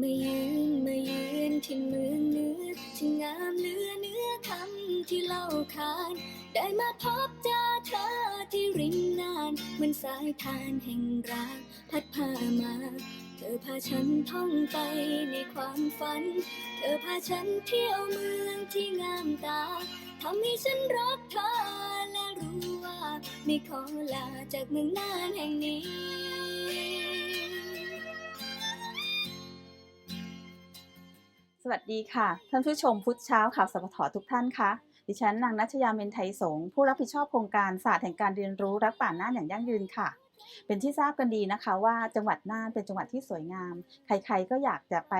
มายืนมายืนที่เมืองเหนื้อที่งามเหลือเนื้อคำที่เล่าขาน ได้มาพบเจอเธอที่ริมนานเหมือนสายทานแห่งรักพัดพามา เธอพาฉันท่องไปในความฝัน เธอพาฉันเที่ยวเมืองที่งามตาทำให้ฉันรักเธอและรู้ว่า ไม่ขอลาจากเมืองน่านแห่งนี้ วัสดีค่ะ ท่านผู้ชมพุทธเช้าข่าวสปททุกท่านคะดิฉันนางนัชยาเมนไทยสงผู้รับผิดชอบโครงการศาสตร์แห่งการเรียนรู้รักป่าน่านอย่างยั่งยืนค่ะ เป็นที่ทราบกันดีนะคะว่าจังหวัดน่านเป็นจังหวัดที่สวยงาม ใครๆก็อยากจะไป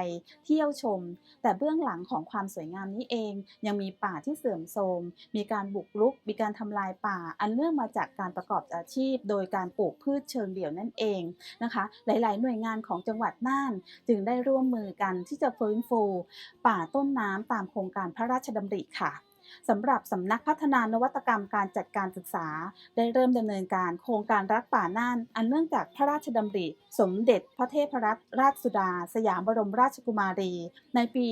เที่ยวชม แต่เบื้องหลังของความสวยงามนี้เอง ยังมีป่าที่เสื่อมโทรม มีการบุกรุก มีการทำลายป่า อันเนื่องมาจากการประกอบอาชีพ โดยการปลูกพืชเชิงเดี่ยวนั่นเองนะคะ หลาย ๆ หน่วยงานของจังหวัดน่าน จึงได้ร่วมมือกันที่จะฟื้นฟู ป่าต้นน้ำตามโครงการพระราชดำริค่ะ สำหรับสำนักพัฒนานวัตกรรมการจัดการศึกษา ได้เริ่มดำเนินการโครงการรักป่าน่าน อันเนื่องจากพระราชดำริ สมเด็จพระเทพรัตนราชสุดา สยามบรมราชกุมารี ในปี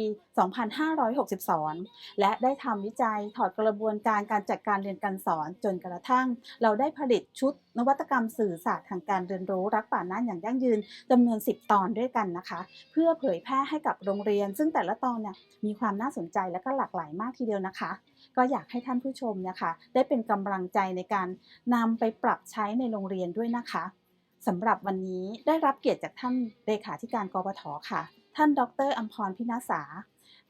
2562 และได้ทำวิจัยถอดกระบวนการการจัดการเรียนการสอนจนกระทั่ง เราได้ผลิตชุดนวัตกรรมสื่อศาสตร์ทางการเรียนรู้รักป่าน่านอย่างยั่งยืนจำนวน 10 ตอนด้วยกันนะคะ เพื่อเผยแพร่ให้กับโรงเรียน ซึ่งแต่ละตอนเนี่ยมีความน่าสนใจและก็หลากหลายมากทีเดียวนะคะ ก็อยากให้ท่านผู้ชมนะคะ ได้เป็นกำลังใจในการนำไปปรับใช้ในโรงเรียนด้วยนะคะสำหรับวันนี้ได้รับเกียรติจากท่านเลขาธิการกปทค่ะ ท่าน ดรอัมพรพินาศา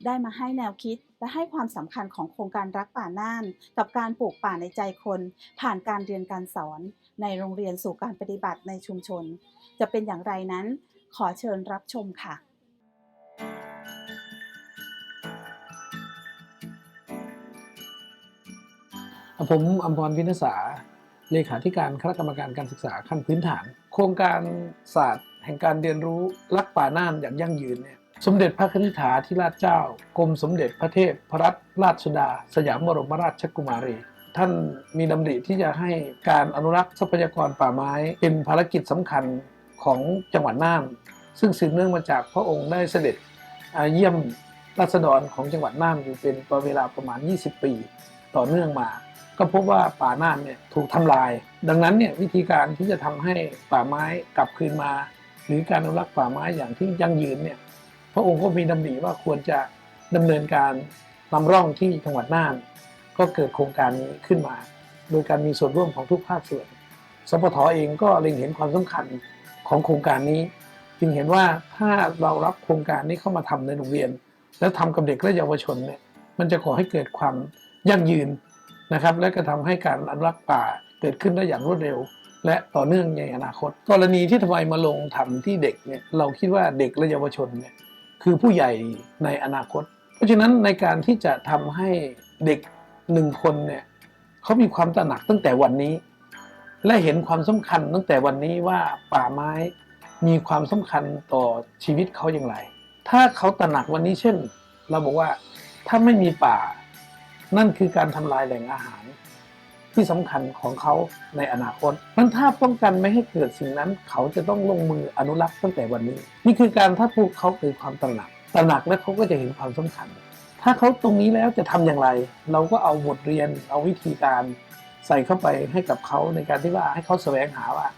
ได้มาให้แนวคิดและให้ความสำคัญของโครงการรักป่าน่าน กับการปลูกป่าในใจคน ผ่านการเรียนการสอน ในโรงเรียนสู่การปฏิบัติในชุมชน จะเป็นอย่างไรนั้น ขอเชิญรับชมค่ะ ผมอมพรพินษาเลขาธิการคณะกรรมการการศึกษาขั้นพื้นฐาน โครงการศาสตร์ แห่งการเรียนรู้รักป่าน่านอย่างยั่งยืนเนี่ยสมเด็จพระคณิษฐาธิราชเจ้ากรมสมเด็จพระเทพพระรัตนราชสุดา สยามบรมราชกุมารี ท่านมีดำริที่จะให้การอนุรักษ์ทรัพยากรป่าไม้ เป็นภารกิจสำคัญของจังหวัดน่าน ซึ่งสืบเนื่องมาจากพระองค์ได้เสด็จเยี่ยมราษฎรของจังหวัดน่านอยู่เป็นเวลาประมาณ 20 ปี ต่อเนื่องมา ก็พบว่าป่าน่านเนี่ยถูกทำลาย ดังนั้นเนี่ยวิธีการที่จะทำให้ป่าไม้กลับคืนมา หรือการอนุรักษ์ป่าไม้อย่างที่ยั่งยืนเนี่ยพระองค์ก็มีดำริว่าควรจะดำเนินการนำร่องที่จังหวัดน่าน ก็เกิดโครงการนี้ขึ้นมา โดยการมีส่วนร่วมของทุกภาคส่วนสปทเองก็เล็งเห็นความสำคัญของโครงการนี้ จึงเห็นว่าถ้าเรารับโครงการนี้เข้ามาทำในโรงเรียน แล้วทำกับเด็กและเยาวชนเนี่ยมันจะก่อให้เกิดความ ยั่งยืนนะครับ และก็ทำให้การอนุรักษ์ป่าเกิดขึ้นได้อย่างรวดเร็ว และต่อเนื่องในอนาคต กรณีที่ทำไมมาลงทำที่เด็กเนี่ยเราคิดว่าเด็กและเยาวชนเนี่ยคือผู้ใหญ่ในอนาคต เพราะฉะนั้นในการที่จะทำให้เด็กหนึ่งคนเนี่ยเขามีความตระหนักตั้งแต่วันนี้ และเห็นความสำคัญตั้งแต่วันนี้ว่าป่าไม้มีความสำคัญต่อชีวิตเขาอย่างไร ถ้าเขาตระหนักวันนี้เช่น เราบอกว่าถ้าไม่มีป่า นั่นคือการทำลายแหล่งอาหารที่สำคัญของเขาในอนาคตมันถ้าป้องกันไม่ให้เกิดสิ่งนั้น เขาจะต้องลงมืออนุรักษ์ตั้งแต่วันนี้ นี่คือการถ้าพวกเขาเกิดความตระหนัก ตระหนักแล้วเขาก็จะเห็นความสำคัญ ถ้าเขาตรงนี้แล้วจะทำอย่างไร เราก็เอาบทเรียน เอาวิธีการใส่เข้าไปให้กับเขาในการที่ว่าให้เขาแสวงหาว่า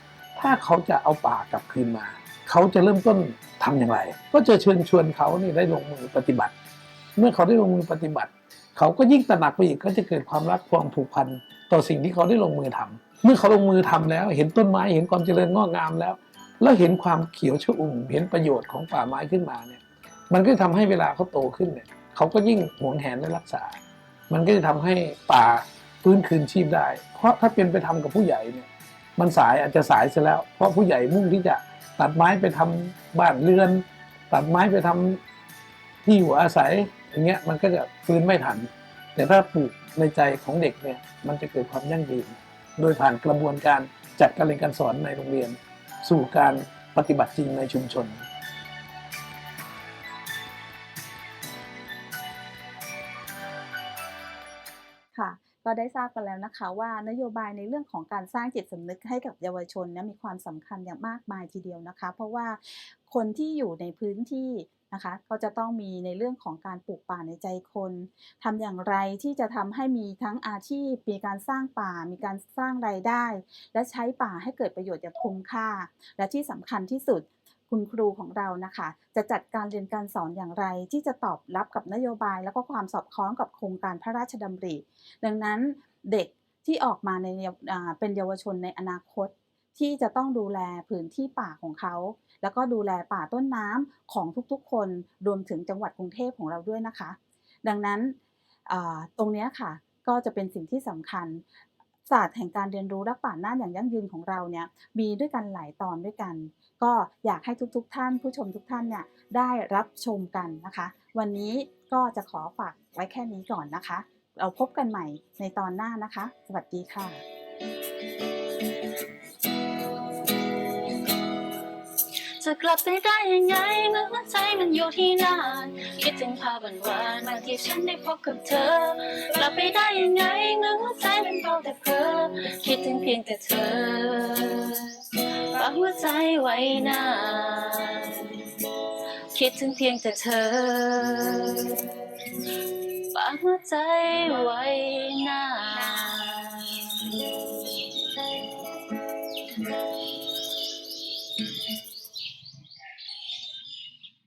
ถ้าเขาจะเอาป่ากลับคืนมา เขาจะเริ่มต้นทำอย่างไร ก็จะเชิญชวนเขานี่ได้ลงมือปฏิบัติ เมื่อเขาได้ลงมือปฏิบัติ เขาก็ยิ่งตระหนักไปอีกก็จะเกิดความรักความผูกพันต่อสิ่งที่เขาได้ลงมือทำเมื่อเขาลงมือทำแล้ว เห็นต้นไม้เห็นความเจริญงอกงามแล้ว แล้วเห็นความเขียวชอุ่มเห็นประโยชน์ของป่าไม้ขึ้นมาเนี่ยมันก็จะทำให้เวลาเขาโตขึ้นเนี่ยเขาก็ยิ่งหวงแหนและรักษา มันก็จะทำให้ป่าฟื้นคืนชีพได้ เพราะถ้าเป็นไปทำกับผู้ใหญ่เนี่ยมันสายอาจจะสายเสียแล้ว เพราะผู้ใหญ่มุ่งที่จะตัดไม้ไปทำบ้านเรือน ตัดไม้ไปทำที่อยู่อาศัย อย่างเงี้ยมันก็จะฟื้นไม่ทัน แต่ถ้าปลูกในใจของเด็กเนี่ยมันจะเกิดความยั่งยืน โดยผ่านกระบวนการจัดการเรียนการสอนในโรงเรียน สู่การปฏิบัติจริงในชุมชนค่ะก็ได้ทราบกันแล้วนะคะว่านโยบายในเรื่องของการสร้างจิตสำนึกให้กับเยาวชนเนยมีความสำคัญอย่างมากมายทีเดียวนะคะ เพราะว่าคนที่อยู่ในพื้นที่ นะคะ ก็จะต้องมีในเรื่องของการปลูกป่าในใจคนทำอย่างไรที่จะทำให้มีทั้งอาชีพ มีการสร้างป่า มีการสร้างรายได้ และใช้ป่าให้เกิดประโยชน์อย่างคุ้มค่า และที่สำคัญที่สุดคุณครูของเรานะคะ จะจัดการเรียนการสอนอย่างไร ที่จะตอบรับกับนโยบาย แล้วก็ความสอดคล้องกับโครงการพระราชดำริ ดังนั้นเด็กที่ออกมาในเยาวอ่าเป็นเยาวชนในอนาคต ที่จะต้องดูแลพื้นที่ป่าของเขา แล้วก็ดูแลป่าต้นน้ำของทุกๆ คนรวมถึงจังหวัดกรุงเทพของเราด้วยนะคะ ดังนั้นตรงนี้ค่ะก็จะเป็นสิ่งที่สำคัญศาสตร์แห่งการเรียนรู้รักป่าน่านอย่างยั่งยืนของเราเนี่ยมีด้วยกันหลายตอนด้วยกัน ก็อยากให้ทุกๆ ท่านผู้ชมทุกท่านเนี่ยได้รับชมกันนะคะ วันนี้ก็จะขอฝากไว้แค่นี้ก่อนนะคะ เราพบกันใหม่ในตอนหน้านะคะ สวัสดีค่ะ จะกลับไปได้ยังไงเมื่อหัวใจมันอยู่ที่นั่นคิดถึงภาพวันวานวันที่ฉันได้พบกับเธอ กลับไปได้ยังไงเมื่อหัวใจมันเบาแต่เพ้อคิดถึงเพียงแต่เธอฝากหัวใจไว้นานคิดถึงเพียงแต่เธอฝากหัวใจไว้นาน